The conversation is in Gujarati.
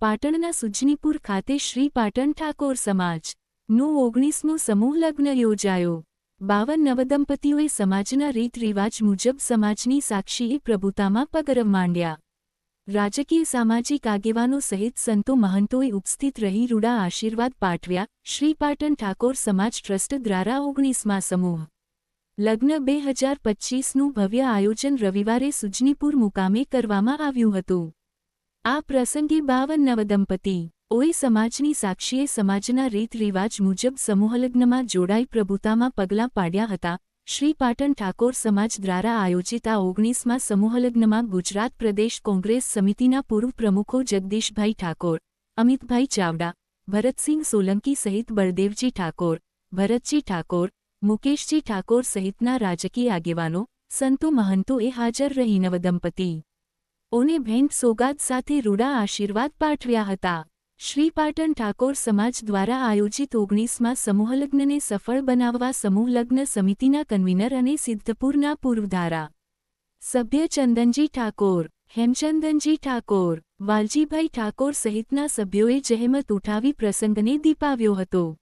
પાટણના સુજનીપુર ખાતે શ્રી પાટણ ઠાકોર સમાજનું ઓગણીસમો સમૂહ લગ્ન યોજાયો. બાવન નવદંપતીઓએ સમાજના રીત રિવાજ મુજબ સમાજની સાક્ષીએ પ્રભુતામાં પગરવ માંડ્યા. રાજકીય સામાજિક આગેવાનો સહિત સંતો મહંતોએ ઉપસ્થિત રહી રૂડા આશીર્વાદ પાઠવ્યા શ્રી પાટણ ઠાકોર સમાજ ટ્રસ્ટ દ્વારા ઓગણીસમા સમૂહ. લગ્ન બે હજાર પચ્ચીસનું ભવ્ય આયોજન રવિવારે સુજનીપુર મુકામે કરવામાં આવ્યું હતું. આ પ્રસંગે બાવન નવદંપતી ઓઈ સમાજની સાક્ષીએ સમાજના રીત રિવાજ મુજબ સમૂહલગ્નમાં જોડાઈ પ્રભુતામાં પગલાં પાડ્યા હતા. શ્રી પાટણ ઠાકોર સમાજ દ્વારા આયોજિત આ ઓગણીસમાં સમૂહલગ્નમાં ગુજરાત પ્રદેશ કોંગ્રેસ સમિતિના પૂર્વ પ્રમુખો જગદીશભાઈ ઠાકોર, અમિતભાઈ ચાવડા, ભરતસિંહ સોલંકી સહિત બળદેવજી ઠાકોર, ભરતજી ઠાકોર, મુકેશજી ઠાકોર સહિતના રાજકીય આગેવાનો, સંતો મહંતોએ હાજર રહી નવદંપતી. ઓને ભેન્ટ સોગાદ સાથે રૂડા આશીર્વાદ પાઠવ્યા હતા. શ્રી પાટણ ઠાકોર સમાજ દ્વારા આયોજિત ઓગણીસમાં સમૂહલગ્નને સફળ બનાવવા સમૂહલગ્ન સમિતિના કન્વીનર અને સિદ્ધપુરના પૂર્વધારા. સભ્ય ચંદનજી ઠાકોર, હેમચંદનજી ઠાકોર, વાલજીભાઈ ઠાકોર સહિતના સભ્યોએ જહેમત ઉઠાવી પ્રસંગને દીપાવ્યો હતો.